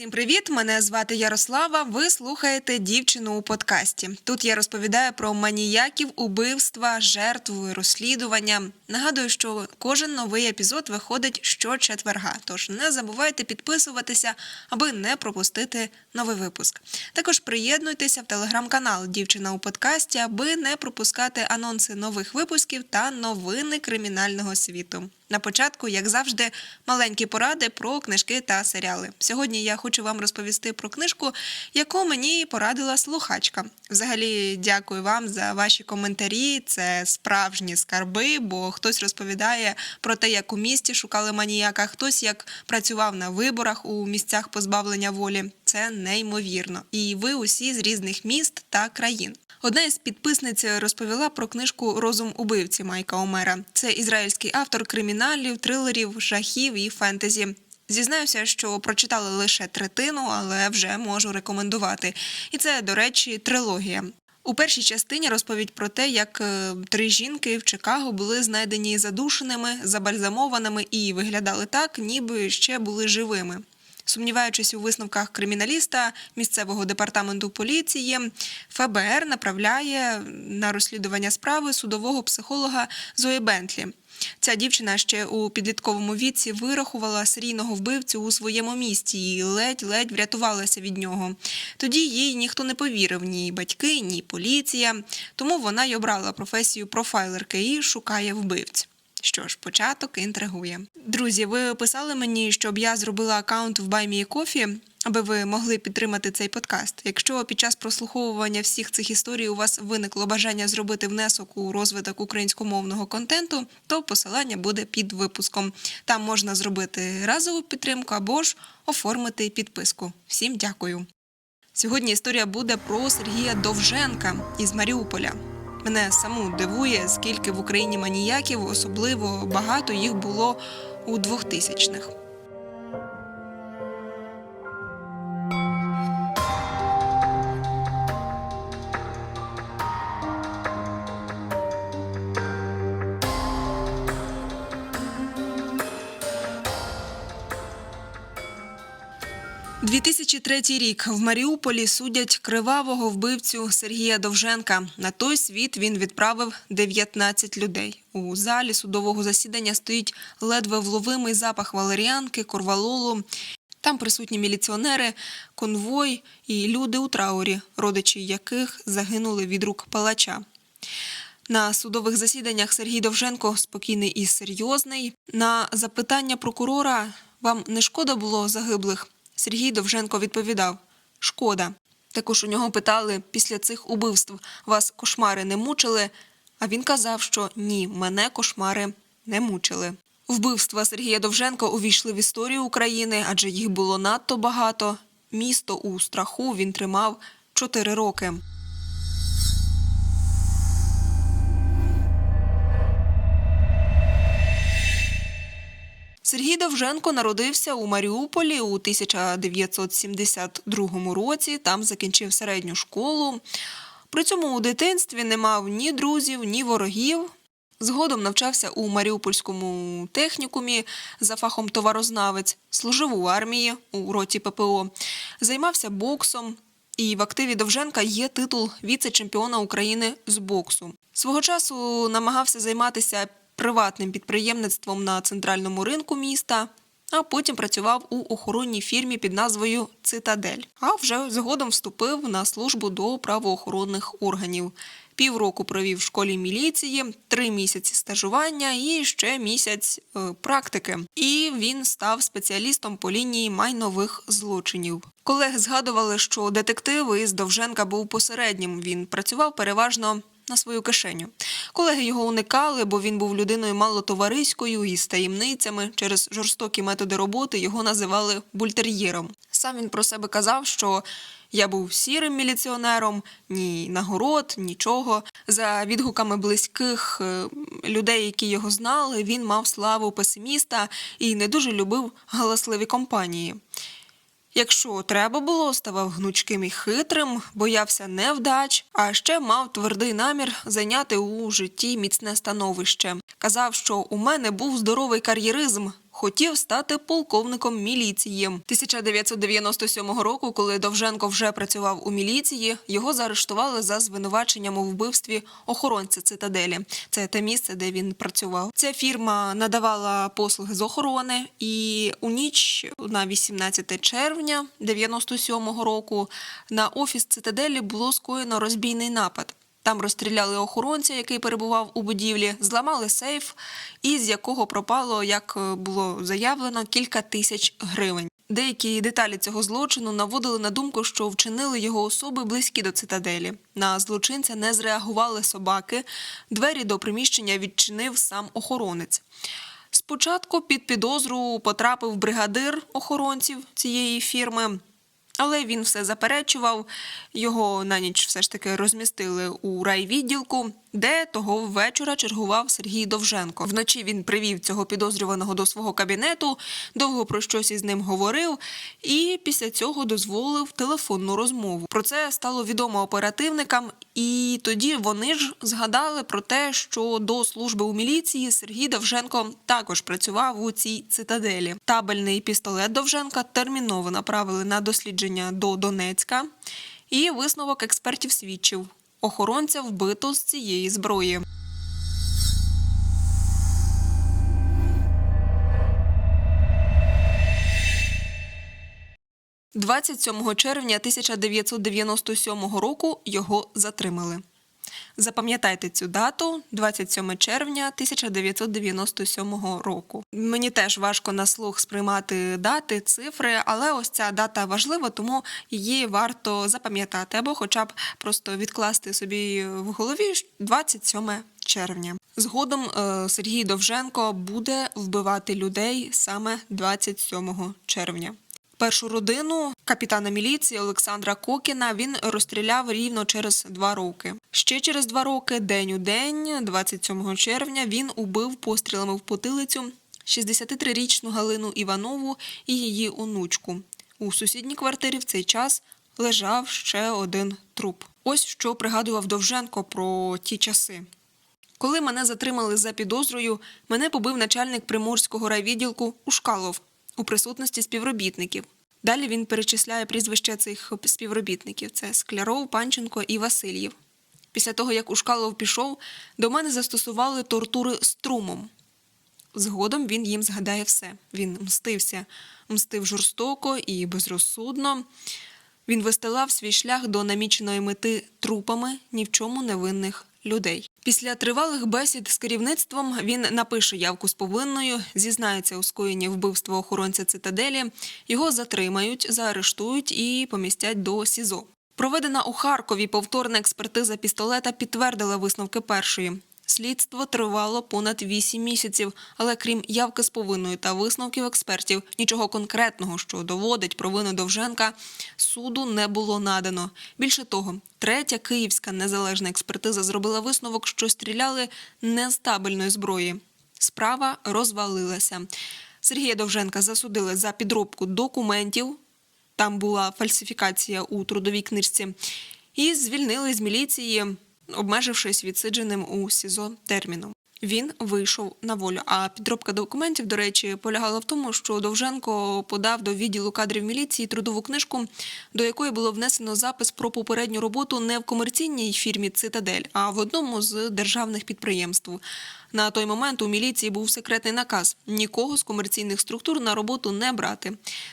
Усім привіт! Мене звати Ярослава. Ви слухаєте дівчину у подкасті. Тут я розповідаю про маніяків, убивства, жертву, розслідування. Нагадую, що кожен новий епізод виходить щочетверга. Тож не забувайте підписуватися, аби не пропустити новий випуск. Також приєднуйтеся в телеграм-канал Дівчина у подкасті, аби не пропускати анонси нових випусків та новини кримінального світу. На початку, як завжди, маленькі поради про книжки та серіали. Сьогодні я хочу вам розповісти про книжку, яку мені порадила слухачка. Взагалі, дякую вам за ваші коментарі. Це справжні скарби, бо хтось розповідає про те, як у місті шукали маніяка, хтось як працював на виборах у місцях позбавлення волі. Це неймовірно. І ви усі з різних міст та країн. Одна із підписниць розповіла про книжку Розум убивці Майка Омера. Це ізраїльський автор криміналів, трилерів, жахів і фентезі. Зізнаюся, що прочитала лише третину, але вже можу рекомендувати. І це, до речі, трилогія. У першій частині розповідь про те, як е, три жінки в Чикаго були знайдені задушеними, забальзамованими і виглядали так, ніби ще були живими. Сумніваючись у висновках криміналіста місцевого департаменту поліції, ФБР направляє на розслідування справи судового психолога Зої Бентлі. Ця дівчина ще у підлітковому віці вирахувала серійного вбивцю у своєму місті і ледь-ледь врятувалася від нього. Тоді їй ніхто не повірив ні батьки, ні поліція. Тому вона й обрала професію профайлерки і шукає вбивць. Що ж, початок інтригує. Друзі, ви писали мені, щоб я зробила аккаунт в BuyMeACoffee, аби ви могли підтримати цей подкаст. Якщо під час прослуховування всіх цих історій у вас виникло бажання зробити внесок у розвиток українськомовного контенту, то посилання буде під випуском. Там можна зробити разову підтримку або ж оформити підписку. Всім дякую. Сьогодні історія буде про Сергія Довженка із Маріуполя. Мене саму дивує, скільки в Україні маніяків, особливо багато їх було у 2000-х. – 2003 рік в Маріуполі судять кривавого вбивцю Сергія Довженка. На той світ він відправив 19 людей. У залі судового засідання стоїть ледве вловимий запах валеріанки, корвалолу. Там присутні міліціонери, конвой і люди у траурі, родичі яких загинули від рук палача. На судових засіданнях Сергій Довженко спокійний і серйозний. На запитання прокурора вам не шкода було загиблих? Сергій Довженко відповідав: Шкода. Також у нього питали після цих убивств вас кошмари не мучили. А він казав, що ні, мене кошмари не мучили. Вбивства Сергія Довженка увійшли в історію України, адже їх було надто багато. Місто у страху він тримав чотири роки. Сергій Довженко народився у Маріуполі у 1972 році. Там закінчив середню школу. При цьому у дитинстві не мав ні друзів, ні ворогів. Згодом навчався у Маріупольському технікумі за фахом товарознавець, служив у армії у роті ППО, займався боксом. І в активі Довженка є титул віце-чемпіона України з боксу. Свого часу намагався займатися приватним підприємництвом на центральному ринку міста, а потім працював у охоронній фірмі під назвою Цитадель. А вже згодом вступив на службу до правоохоронних органів. Півроку провів в школі міліції, три місяці стажування і ще місяць е, практики. І він став спеціалістом по лінії майнових злочинів. Колеги згадували, що детектив із Довженка був посереднім. Він працював переважно на свою кишеню. Колеги його уникали, бо він був людиною малотовариською і з таємницями. Через жорстокі методи роботи його називали бультер'єром. Сам він про себе казав, що я був сірим міліціонером, ні нагород, нічого. За відгуками близьких е, людей, які його знали, він мав славу песиміста і не дуже любив галасливі компанії. Якщо треба було, ставав гнучким і хитрим, боявся невдач, а ще мав твердий намір зайняти у житті міцне становище. Казав, що у мене був здоровий кар'єризм, хотів стати полковником міліції. 1997 року, коли Довженко вже працював у міліції, його заарештували за звинуваченням у вбивстві охоронця цитаделі. Це те місце, де він працював. Ця фірма надавала послуги з охорони, і у ніч на 18 червня 97 року на офіс цитаделі було скоєно розбійний напад. Там розстріляли охоронця, який перебував у будівлі, зламали сейф, із якого пропало, як е, було заявлено, кілька тисяч гривень. Деякі деталі цього злочину наводили на думку, що вчинили його особи близькі до цитаделі. На злочинця не зреагували собаки. Двері до приміщення відчинив сам охоронець. Спочатку під підозру потрапив бригадир охоронців цієї фірми. Але він все заперечував. Його на ніч все ж таки розмістили у райвідділку, де того вечора чергував Сергій Довженко. Вночі він привів цього підозрюваного до свого кабінету, довго про щось із ним говорив, і після цього дозволив телефонну розмову. Про це стало відомо оперативникам, і тоді вони ж згадали про те, що до служби у міліції Сергій Довженко також працював у цій цитаделі. Табельний пістолет Довженка терміново направили на дослідження до Донецька, і висновок експертів свідчив. Охоронця вбито з цієї зброї. – 27 червня 1997 року його затримали. Запам'ятайте цю дату 27 червня 1997 року. Мені теж важко на слух сприймати дати, цифри, але ось ця дата важлива, тому її варто запам'ятати або, хоча б просто відкласти собі в голові 27 червня. Згодом е, Сергій Довженко буде вбивати людей саме 27 червня. Першу родину капітана міліції Олександра Кокіна він розстріляв рівно через два роки. Ще через два роки, день у день, 27 червня, він убив пострілами в потилицю 63-річну Галину Іванову і її онучку. У сусідній квартирі в цей час лежав ще один труп. Ось що пригадував Довженко про ті часи. Коли мене затримали за підозрою, мене побив начальник приморського райвідділку Ушкалов у присутності співробітників. Далі він перечисляє прізвища цих співробітників: це Скляров, Панченко і Васильєв. Після того, як Ушкалов пішов, до мене застосували тортури струмом. Згодом він їм згадає все. Він мстився, мстив жорстоко і безрозсудно. Він вистилав свій шлях до наміченої мети трупами ні в чому невинних людей. Після тривалих бесід з керівництвом він напише явку з повинною, зізнається у скоєнні вбивства охоронця цитаделі. Його затримають, заарештують і помістять до СІЗО. Проведена у Харкові повторна експертиза пістолета підтвердила висновки першої. Слідство тривало понад 8 місяців, але крім явки з повинною та висновків експертів, нічого конкретного, що доводить провину Довженка, суду не було надано. Більше того, третя київська незалежна експертиза зробила висновок, що стріляли не з табельної зброї. Справа розвалилася. Сергія Довженка засудили за підробку документів. Там була фальсифікація у трудовій книжці, і звільнили з міліції обмежившись відсидженим у СІЗО терміном. Він вийшов на волю. А підробка документів, до речі, полягала в тому, що Довженко подав до відділу кадрів міліції трудову книжку, до якої було внесено запис про попередню роботу не в комерційній фірмі Цитадель, а в одному з державних підприємств. На той момент у міліції був секретний наказ нікого з комерційних структур на роботу не брати.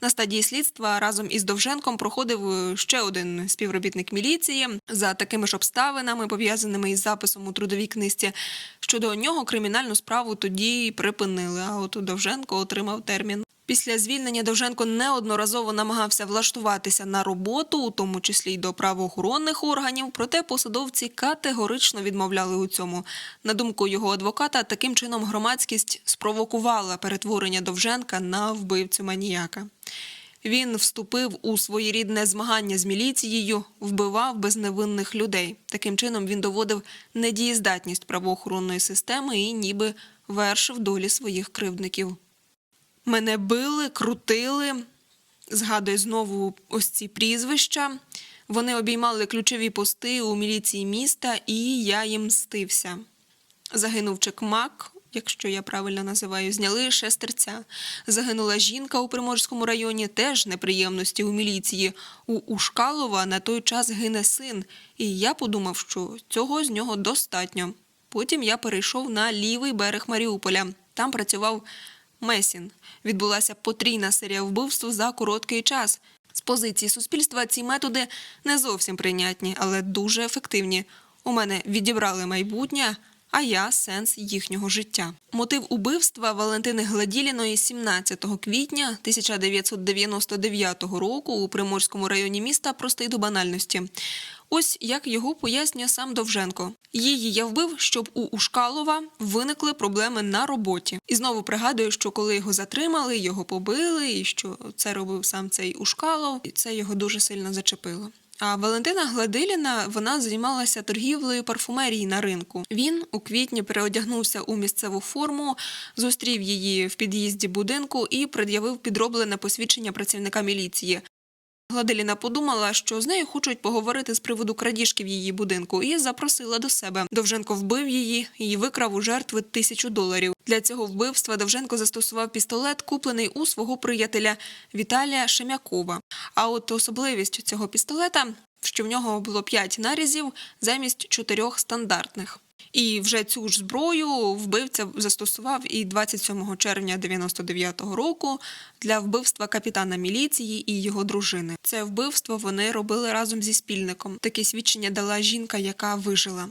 На стадії слідства разом із Довженком проходив е, ще один співробітник міліції за такими ж обставинами, пов'язаними із записом у трудовій книжці. Щодо нього кримінальну справу тоді припинили. А от Довженко отримав термін. Після звільнення Довженко неодноразово намагався влаштуватися на роботу, у тому числі й до правоохоронних органів. Проте посадовці категорично відмовляли у цьому. На думку його адвоката, таким чином громадськість спровокувала перетворення Довженка на вбивцю маніяка. Він вступив у своєрідне змагання з міліцією, вбивав безневинних людей. Таким чином він доводив недієздатність правоохоронної системи і ніби вершив долі своїх кривдників. Мене били, крутили. Згадує знову ось ці прізвища. Вони обіймали ключові пости у міліції міста, і я їм мстився. Загинув Чекмак, якщо я правильно називаю, зняли шестерця. Загинула жінка у Приморському районі, теж неприємності у міліції. У Ушкалова на той час гине син, і я подумав, що цього з нього достатньо. Потім я перейшов на лівий берег Маріуполя. Там працював Месін. Відбулася потрійна серія вбивств за короткий час. З позиції суспільства ці методи не зовсім прийнятні, але дуже ефективні. У мене відібрали майбутнє, а я сенс їхнього життя. Мотив убивства Валентини Гладіліної 17 квітня 1999 року у Приморському районі міста простий до банальності. Ось як його пояснює сам Довженко. Її я вбив, щоб у Ушкалова виникли проблеми на роботі. І знову пригадую, що коли його затримали, його побили, і що це робив сам цей Ушкалов, і це його дуже сильно зачепило. А Валентина Гладиліна вона займалася торгівлею парфумерії на ринку. Він у квітні переодягнувся у місцеву форму, зустрів її в під'їзді будинку і пред'явив підроблене посвідчення працівника міліції. Гладиліна подумала, що з нею хочуть поговорити з приводу крадіжки в її будинку, і запросила до себе. Довженко вбив її і викрав у жертви тисячу доларів. Для цього вбивства Довженко застосував пістолет, куплений у свого приятеля Віталія Шемякова. А от особливість цього пістолета, що в нього було п'ять нарізів замість чотирьох стандартних. І вже цю ж зброю вбивця застосував і 27 червня 99-го року для вбивства капітана міліції і його дружини. Це вбивство вони робили разом зі спільником. Таке свідчення дала жінка, яка вижила.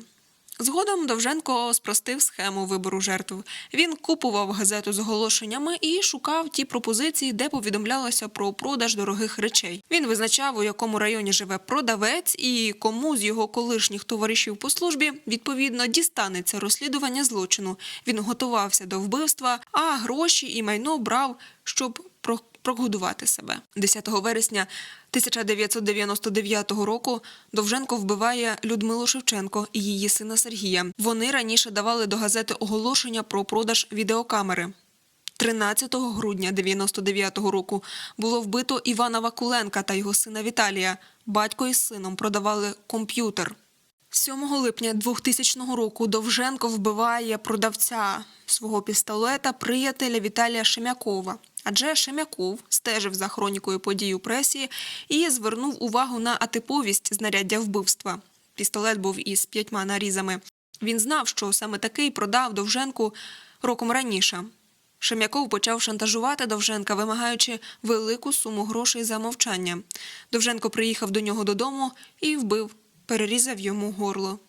Згодом Довженко спростив схему вибору жертв. Він купував газету з оголошеннями і шукав ті пропозиції, де повідомлялося про продаж дорогих речей. Він визначав, у якому районі живе продавець і кому з його колишніх товаришів по службі відповідно дістанеться розслідування злочину. Він готувався до вбивства, а гроші і майно брав, щоб прогодувати себе. 10 вересня 1999 року Довженко вбиває Людмилу Шевченко і її сина Сергія. Вони раніше давали до газети оголошення про продаж відеокамери. 13 грудня 99-го року було вбито Івана Вакуленка та його сина Віталія. Батько із сином продавали комп'ютер. 7 липня 2000 року Довженко вбиває продавця свого пістолета приятеля Віталія Шемякова. Адже Шемяков стежив за хронікою подій у пресі і звернув увагу на атиповість знаряддя вбивства. Пістолет був із п'ятьма нарізами. Він знав, що саме такий продав Довженку роком раніше. Шем'яков почав шантажувати Довженка, вимагаючи велику суму грошей за мовчання. Довженко приїхав до нього додому і вбив, перерізав йому горло.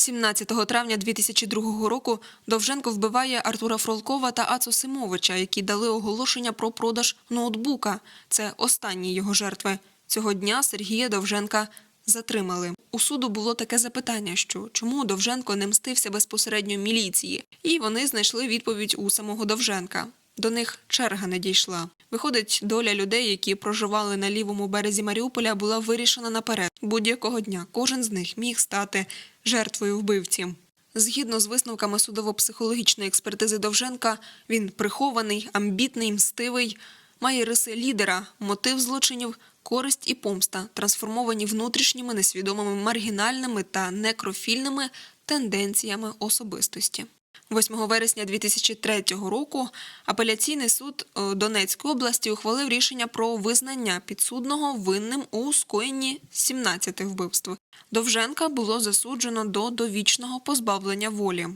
17 травня 2002 року Довженко вбиває Артура Фролкова та Ацу Симовича, які дали оголошення про продаж ноутбука. Це останні його жертви. Цього дня Сергія Довженка затримали. У суду було таке запитання, що чому Довженко не мстився безпосередньо міліції, і вони знайшли відповідь у самого Довженка. До них черга не дійшла. Виходить, доля людей, які проживали на лівому березі Маріуполя, була вирішена наперед. Будь-якого дня кожен з них міг стати жертвою вбивці. Згідно з висновками судово-психологічної експертизи Довженка, він прихований, амбітний, мстивий, має риси лідера, мотив злочинів, користь і помста, трансформовані внутрішніми несвідомими маргінальними та некрофільними тенденціями особистості. 8 вересня 2003 року апеляційний суд е, Донецької області ухвалив рішення про визнання підсудного винним у скоєнні 17 вбивств. Довженка було засуджено до довічного позбавлення волі.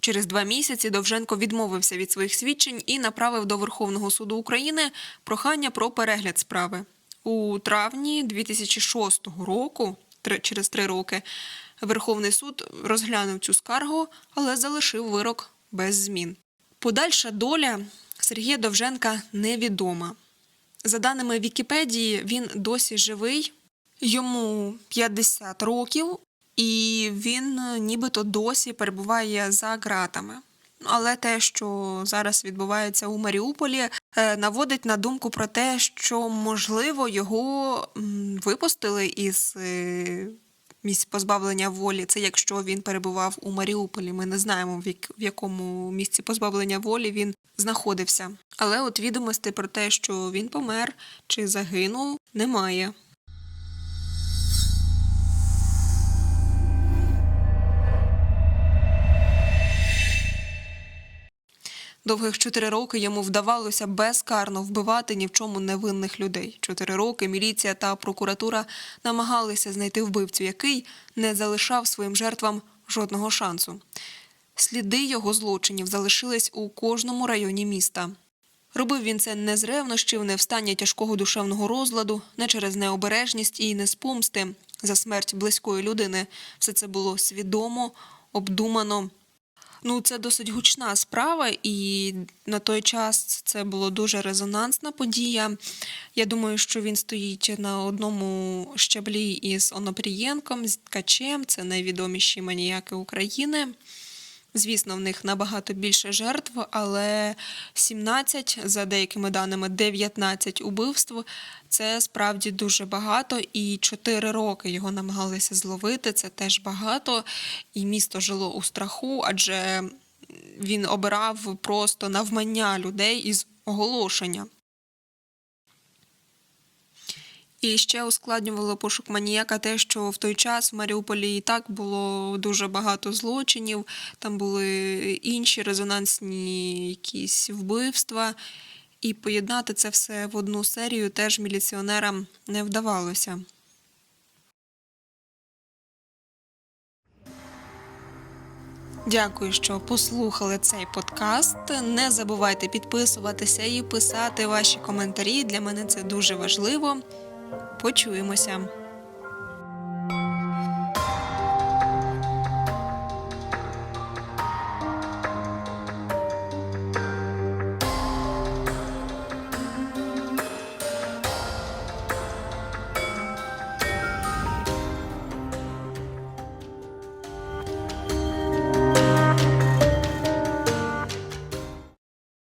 Через два місяці Довженко відмовився від своїх свідчень і направив до Верховного суду України прохання про перегляд справи. У травні 2006 року, через три роки, Верховний суд розглянув цю скаргу, але залишив вирок без змін. Подальша доля Сергія Довженка невідома. За даними Вікіпедії, він досі живий, йому 50 років, і він нібито досі перебуває за ґратами. Але те, що зараз відбувається у Маріуполі, е, наводить на думку про те, що можливо його випустили із е, місць позбавлення волі. Це якщо він перебував у Маріуполі. Ми не знаємо, в як- в якому місці позбавлення волі він знаходився. Але от відомостей про те, що він помер чи загинув, немає. Довгих чотири роки йому вдавалося безкарно вбивати ні в чому невинних людей. Чотири роки міліція та прокуратура намагалися знайти вбивцю, який не залишав своїм жертвам жодного шансу. Сліди його злочинів залишились у кожному районі міста. Робив він це не з ревнощів, не в стані тяжкого душевного розладу, не через необережність і не з помсти за смерть близької людини. Все це було свідомо, обдумано. Ну, це досить гучна справа, і на той час це було дуже резонансна подія. Я думаю, що він стоїть на одному щаблі із Онопрієнком, з Ткачем. Це найвідоміші маніяки України. Звісно, в них набагато більше жертв, але 17, за деякими даними, 19 убивств це справді дуже багато. І 4 роки його намагалися зловити. Це теж багато. І місто жило у страху, адже він обирав просто навмання людей із оголошення. І ще ускладнювало пошук маніяка те, що в той час в Маріуполі і так було дуже багато злочинів, там були інші резонансні якісь вбивства. І поєднати це все в одну серію теж міліціонерам не вдавалося. Дякую, що послухали цей подкаст. Не забувайте підписуватися і писати ваші коментарі. Для мене це дуже важливо. Почуємося.